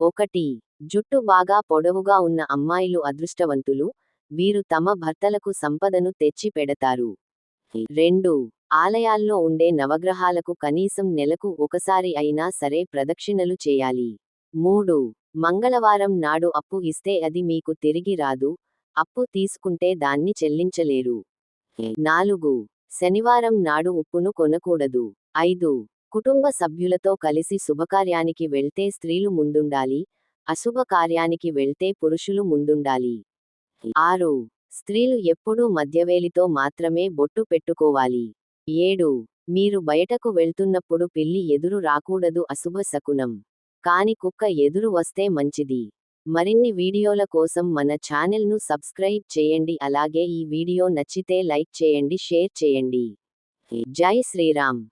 ఒకటి జుట్టు బాగా పొడవుగా ఉన్న అమ్మాయిలు అదృష్టవంతులు వీరు తమ భర్తలకు సంపదను తెచ్చి పెడతారు. రెండు ఆలయాల్లో ఉండే నవగ్రహాలకు కనీసం నెలకు ఒకసారి అయినా సరే ప్రదక్షిణలు చేయాలి. మూడు మంగళవారం నాడు అప్పు ఇస్తే అది మీకు తిరిగి రాదు అప్పు తీసుకుంటే దాన్ని చెల్లించలేరు. నాలుగు శనివారం నాడు ఉప్పును కొనకూడదు. ఐదు కుటుంబ సభ్యులతో కలిసి శుభకార్యానికి వెళ్తే స్త్రీలు ముందుండాలి అశుభ కార్యానికి వెళ్తే పురుషులు ముందుండాలి. ఆరు స్త్రీలు ఎప్పుడూ మధ్యవేలితో మాత్రమే బొట్టు పెట్టుకోవాలి. ఏడు మీరు బయటకు వెళ్తున్నప్పుడు పిల్లి ఎదురు రాకూడదు అశుభ శకునం. కాని కుక్క ఎదురు వస్తే మంచిది. మరిన్ని వీడియోల కోసం మన ఛానల్ను సబ్స్క్రైబ్ చేయండి అలాగే ఈ వీడియో నచ్చితే లైక్ చేయండి షేర్ చేయండి. జై శ్రీరామ్.